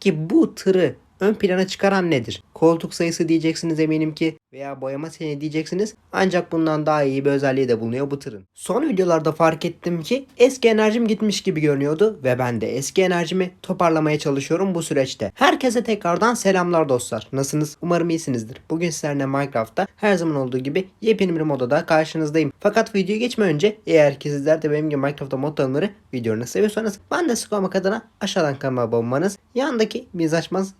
Peki bu tırı ön plana çıkaran nedir? Koltuk sayısı diyeceksiniz eminim ki veya boyama seni diyeceksiniz. Ancak bundan daha iyi bir özelliği de bulunuyor bu tırın. Son videolarda fark ettim ki eski enerjim gitmiş gibi görünüyordu ve ben de eski enerjimi toparlamaya çalışıyorum bu süreçte. Herkese tekrardan selamlar dostlar. Nasılsınız? Umarım iyisinizdir. Bugün sizlerle Minecraft'ta her zaman olduğu gibi yepyeni bir modda karşınızdayım. Fakat videoya geçme önce eğer ki sizler de benim gibi Minecraft'ta mod tanımları videolarını seviyorsanız ben de sıkılmak adına aşağıdan kanalıma abone olmanız, yandaki biz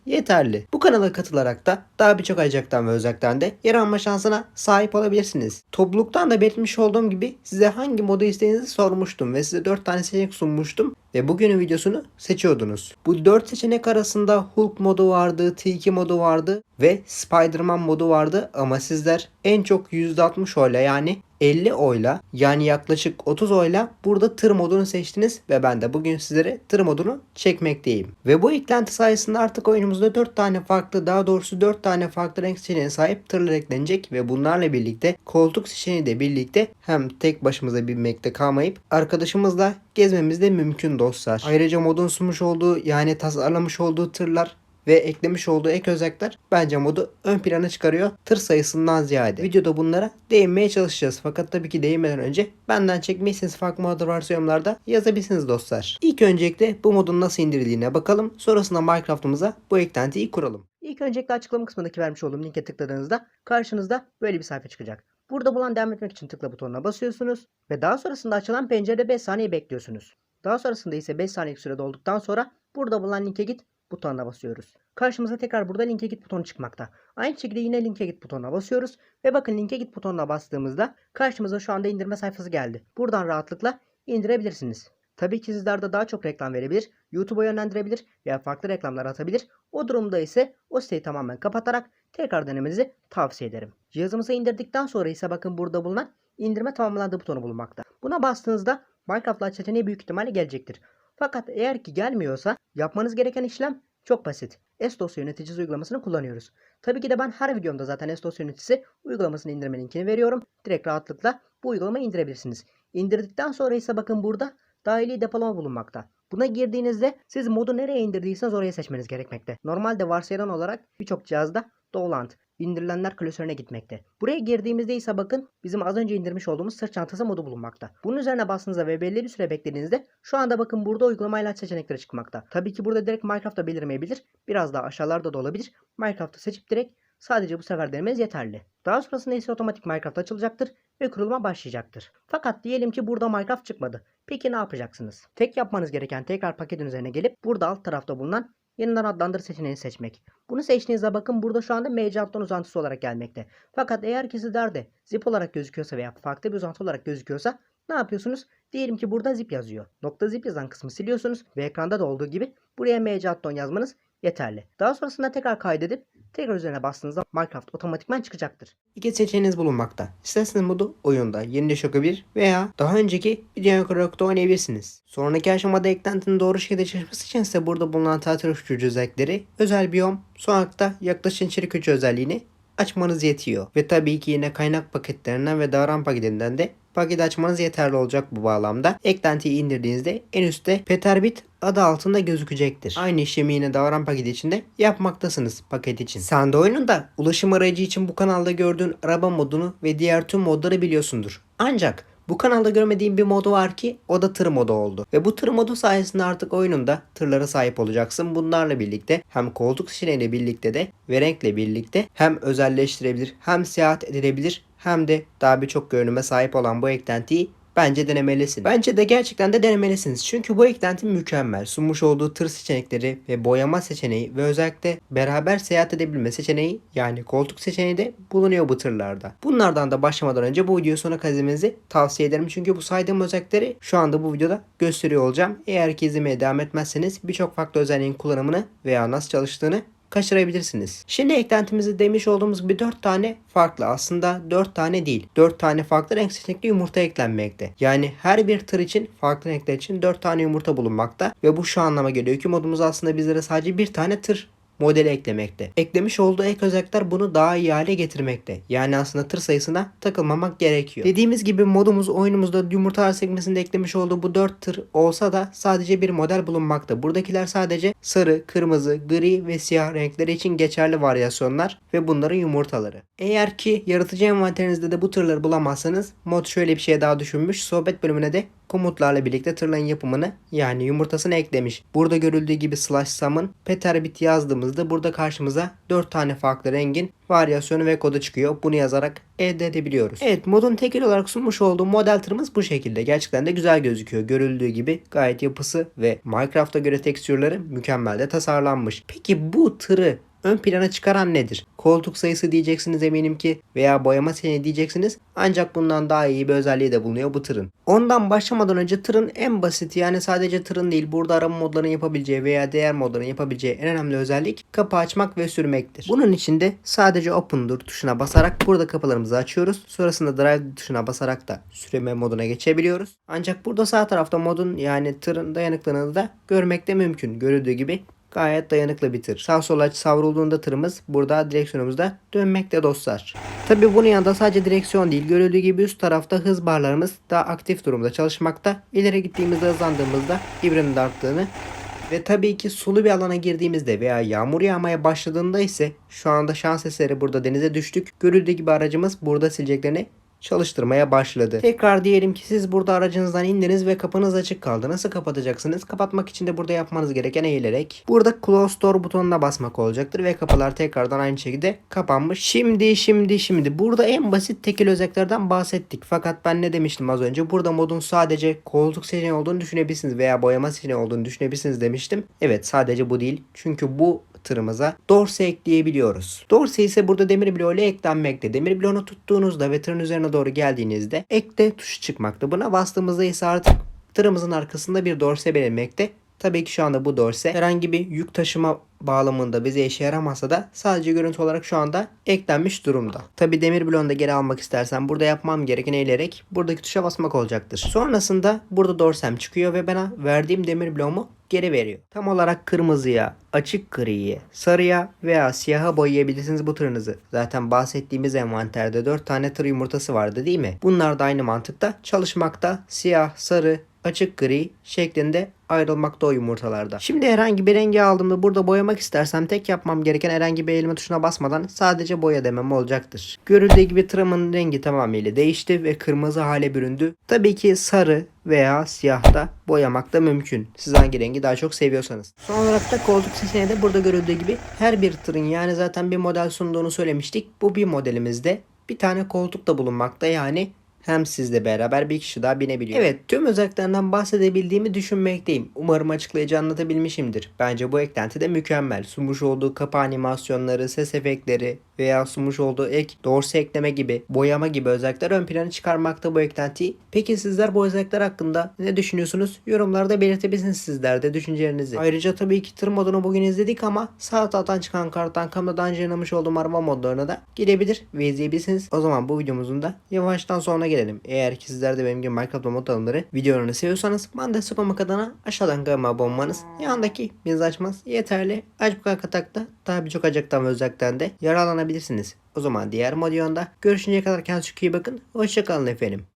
yeterli. Bu kanala katılarak da daha birçok ayacaktan ve özellikten de yer alma şansına sahip olabilirsiniz. Topluluktan da belirtmiş olduğum gibi size hangi modu istediğinizi sormuştum ve size 4 tane seçenek sunmuştum ve bugünün videosunu seçiyordunuz. Bu 4 seçenek arasında Hulk modu vardı, T2 modu vardı ve Spider-Man modu vardı ama sizler en çok %60 oyla yani 50 oyla yani yaklaşık 30 oyla burada tır modunu seçtiniz ve ben de bugün sizlere tır modunu çekmekteyim. Ve bu eklenti sayesinde artık oyunumuzda 4 tane farklı daha doğrusu 4 tane farklı renk seçeneğine sahip tırlar eklenecek ve bunlarla birlikte koltuk seçeneği de birlikte hem tek başımıza binmekte kalmayıp arkadaşımızla gezmemiz de mümkün dostlar. Ayrıca modun sunmuş olduğu yani tasarlamış olduğu tırlar ve eklemiş olduğu ek özellikler bence modu ön plana çıkarıyor tır sayısından ziyade. Videoda bunlara değinmeye çalışacağız. Fakat tabii ki değinmeden önce benden çekmeyseniz farklı modlar varsa yorumlarda yazabilirsiniz dostlar. İlk öncelikle bu modun nasıl indirildiğine bakalım. Sonrasında Minecraft'ımıza bu eklentiyi kuralım. İlk öncelikle açıklama kısmındaki vermiş olduğum linke tıkladığınızda karşınızda böyle bir sayfa çıkacak. Burada bulan devam etmek için tıkla butonuna basıyorsunuz ve daha sonrasında açılan pencerede 5 saniye bekliyorsunuz. Daha sonrasında ise 5 saniyelik süre dolduktan sonra burada bulunan linke git butonuna basıyoruz. Karşımıza tekrar burada linke git butonu çıkmakta. Aynı şekilde yine linke git butonuna basıyoruz ve bakın linke git butonuna bastığımızda karşımıza şu anda indirme sayfası geldi. Buradan rahatlıkla indirebilirsiniz. Tabii ki sizler de daha çok reklam verebilir, YouTube'a yönlendirebilir veya farklı reklamlar atabilir. O durumda ise o siteyi tamamen kapatarak tekrar denemenizi tavsiye ederim. Cihazımıza indirdikten sonra ise bakın burada bulunan indirme tamamlandı butonu bulunmakta. Buna bastığınızda Minecraft Lite seçeneği büyük ihtimalle gelecektir. Fakat eğer ki gelmiyorsa yapmanız gereken işlem çok basit. S-Dosya yöneticisi uygulamasını kullanıyoruz. Tabii ki de ben her videomda zaten S-Dosya yöneticisi uygulamasını indirme linkini veriyorum. Direkt rahatlıkla bu uygulamayı indirebilirsiniz. İndirdikten sonra ise bakın burada dahili depolama bulunmakta. Buna girdiğinizde siz modu nereye indirdiyseniz oraya seçmeniz gerekmekte. Normalde varsayılan olarak birçok cihazda Dolant, indirilenler klasörüne gitmekte. Buraya girdiğimizde ise bakın bizim az önce indirmiş olduğumuz sırt çantası modu bulunmakta. Bunun üzerine bastığınızda ve belli bir süre beklediğinizde şu anda bakın burada uygulamayla seçenekleri çıkmakta. Tabii ki burada direkt Minecraft'ta belirmeyebilir. Biraz daha aşağılarda da olabilir. Minecraft'ı seçip direkt sadece bu sefer denemeniz yeterli. Daha sonrasında ise otomatik Minecraft açılacaktır ve kuruluma başlayacaktır. Fakat diyelim ki burada Minecraft çıkmadı. Peki ne yapacaksınız? Tek yapmanız gereken tekrar paketin üzerine gelip burada alt tarafta bulunan yeniden adlandır seçeneğini seçmek. Bunu seçtiğinizde bakın burada şu anda mecattan uzantısı olarak gelmekte. Fakat eğer ki sizlerde zip olarak gözüküyorsa veya farklı bir uzantı olarak gözüküyorsa ne yapıyorsunuz? Diyelim ki burada zip yazıyor. Nokta zip yazan kısmı siliyorsunuz ve ekranda da olduğu gibi buraya mecattan yazmanız yeterli. Daha sonrasında tekrar kaydedip tekrar üzerine bastığınızda Minecraft otomatikman çıkacaktır. İki seçeneğiniz bulunmakta. İsterseniz modu oyunda yenide şokabilir veya daha önceki video olarak oynayabilirsiniz. Sonraki aşamada eklentinin doğru şekilde çalışması için ise burada bulunan tatil uçucu özellikleri, özel biyom, son hakta yaklaşın içerik özelliğini açmanız yetiyor. Ve tabii ki yine kaynak paketlerinden ve davran paketinden de paket açmanız yeterli olacak bu bağlamda. Eklentiyi indirdiğinizde en üstte Peterbit adı altında gözükecektir. Aynı işlemi yine davran paketi içinde yapmaktasınız paket için. Sen de oyununda ulaşım aracı için bu kanalda gördüğün araba modunu ve diğer tüm modları biliyorsundur. Ancak bu kanalda görmediğim bir modu var ki o da tır modu oldu. Ve bu tır modu sayesinde artık oyununda tırlara sahip olacaksın. Bunlarla birlikte hem koltuk seçeneğiyle birlikte de ve renkle birlikte hem özelleştirebilir hem seyahat edilebilir hem de daha birçok görünüme sahip olan bu eklentiyi Bence denemelisin. Bence de gerçekten de denemelisiniz. Çünkü bu eklenti mükemmel. Sunmuş olduğu tır seçenekleri ve boyama seçeneği ve özellikle beraber seyahat edebilme seçeneği yani koltuk seçeneği de bulunuyor bu tırlarda. Bunlardan da başlamadan önce bu videoyu sona izlemenizi tavsiye ederim. Çünkü bu saydığım özellikleri şu anda bu videoda gösteriyor olacağım. Eğer ki izlemeye devam etmezseniz birçok farklı özelliğin kullanımını veya nasıl çalıştığını kaçırabilirsiniz. Şimdi eklentimizi demiş olduğumuz gibi 4 tane farklı aslında 4 tane değil. 4 tane farklı renk seçenekli yumurta eklenmekte. Yani her bir tır için farklı renkler için 4 tane yumurta bulunmakta ve bu şu anlama geliyor ki modumuz aslında bizlere sadece bir tane tır modeli eklemekte. Eklemiş olduğu ek özellikler bunu daha iyi hale getirmekte. Yani aslında tır sayısına takılmamak gerekiyor. Dediğimiz gibi modumuz oyunumuzda yumurtalar sekmesinde eklemiş olduğu bu 4 tır olsa da sadece bir model bulunmakta. Buradakiler sadece sarı, kırmızı, gri ve siyah renkleri için geçerli varyasyonlar ve bunların yumurtaları. Eğer ki yaratıcı envanterinizde de bu tırları bulamazsanız mod şöyle bir şey daha düşünmüş. Sohbet bölümüne de komutlarla birlikte tırların yapımını yani yumurtasını eklemiş. Burada görüldüğü gibi slash summon peter bit yazdığımızda burada karşımıza 4 tane farklı rengin varyasyonu ve kodu çıkıyor. Bunu yazarak elde edebiliyoruz. Evet modun tekil olarak sunmuş olduğu model tırımız bu şekilde. Gerçekten de güzel gözüküyor. Görüldüğü gibi gayet yapısı ve Minecraft'a göre tekstürleri mükemmel de tasarlanmış. Peki bu tırı ön plana çıkaran nedir? Koltuk sayısı diyeceksiniz eminim ki veya boyama seni diyeceksiniz. Ancak bundan daha iyi bir özelliği de bulunuyor bu tırın. Ondan başlamadan önce tırın en basit yani sadece tırın değil burada arama modlarını yapabileceği veya diğer modlarını yapabileceği en önemli özellik kapı açmak ve sürmektir. Bunun için de sadece open door tuşuna basarak burada kapılarımızı açıyoruz. Sonrasında drive tuşuna basarak da sürme moduna geçebiliyoruz. Ancak burada sağ tarafta modun yani tırın dayanıklılığını da görmekte mümkün. Görüldüğü gibi gayet dayanıklı bir tır. Sağ sola savrulduğunda tırımız burada direksiyonumuzda dönmekte dostlar. Tabi bunun yanında sadece direksiyon değil görüldüğü gibi üst tarafta hız barlarımız daha aktif durumda çalışmakta. İleri gittiğimizde hızlandığımızda ibrenin arttığını ve tabii ki sulu bir alana girdiğimizde veya yağmur yağmaya başladığında ise şu anda şans eseri burada denize düştük. Görüldüğü gibi aracımız burada sileceklerini çalıştırmaya başladı. Tekrar diyelim ki siz burada aracınızdan indiniz ve kapınız açık kaldı. Nasıl kapatacaksınız? Kapatmak için de burada yapmanız gereken eğilerek burada close door butonuna basmak olacaktır ve kapılar tekrardan aynı şekilde kapanmış. Şimdi şimdi şimdi burada en basit tekil özelliklerden bahsettik. Fakat ben ne demiştim az önce? Burada modun sadece koltuk seçeneği olduğunu düşünebilirsiniz veya boyama seçeneği olduğunu düşünebilirsiniz demiştim. Evet sadece bu değil. Çünkü bu tırımıza dorse ekleyebiliyoruz. Dorse ise burada demir bloğu ile eklenmekte. Demir bloğunu tuttuğunuzda ve tırın üzerine doğru geldiğinizde ekle tuşu çıkmakta. Buna bastığımızda ise artık tırımızın arkasında bir dorse belirmekte. Tabii ki şu anda bu dorse herhangi bir yük taşıma bağlamında bize işe yaramasa da sadece görüntü olarak şu anda eklenmiş durumda. Tabi demir bloğunu da geri almak istersen burada yapmam gereken eğilerek buradaki tuşa basmak olacaktır. Sonrasında burada dorsem çıkıyor ve bana verdiğim demir bloğumu geri veriyor. Tam olarak kırmızıya, açık griye, sarıya veya siyaha boyayabilirsiniz bu tırınızı. Zaten bahsettiğimiz envanterde 4 tane tır yumurtası vardı değil mi? Bunlar da aynı mantıkta çalışmakta. Siyah, sarı, açık gri şeklinde ayrılmakta o yumurtalarda. Şimdi herhangi bir rengi aldığımda burada boyamak istersem tek yapmam gereken herhangi bir elime tuşuna basmadan sadece boya demem olacaktır. Görüldüğü gibi tırımın rengi tamamıyla değişti ve kırmızı hale büründü. Tabii ki sarı veya siyahta boyamak da mümkün. Siz hangi rengi daha çok seviyorsanız. Son olarak da koltuk seçeneği de burada görüldüğü gibi her bir tırın yani zaten bir model sunduğunu söylemiştik. Bu bir modelimizde bir tane koltuk da bulunmakta yani hem sizle beraber bir kişi daha binebiliyor. Evet tüm özelliklerinden bahsedebildiğimi düşünmekteyim. Umarım açıklayıcı anlatabilmişimdir. Bence bu eklenti de mükemmel. Sunmuş olduğu kapı animasyonları, ses efektleri veya sunmuş olduğu ek, dorse ekleme gibi, boyama gibi özellikler ön plana çıkarmakta bu eklentiyi. Peki sizler bu özellikler hakkında ne düşünüyorsunuz? Yorumlarda belirtebilirsiniz sizler de düşüncelerinizi. Ayrıca tabii ki tır modunu bugün izledik ama sağ taraftan çıkan karttan kameradan yayınlamış olduğum arama modlarına da girebilir ve izleyebilirsiniz. O zaman bu videomuzun da yavaştan sonuna gelelim. Eğer ki sizler de benim gibi Minecraft mod alımları videolarını seviyorsanız bana destek olmak adına aşağıdan kanalıma abone olmanız yanındaki bildirim açmanız yeterli. Aç bu katakta daha birçok acaktan ve özellikten de yararlanabilirsiniz. O zaman diğer modyonda görüşünceye kadar kendinize çok iyi bakın. Hoşçakalın efendim.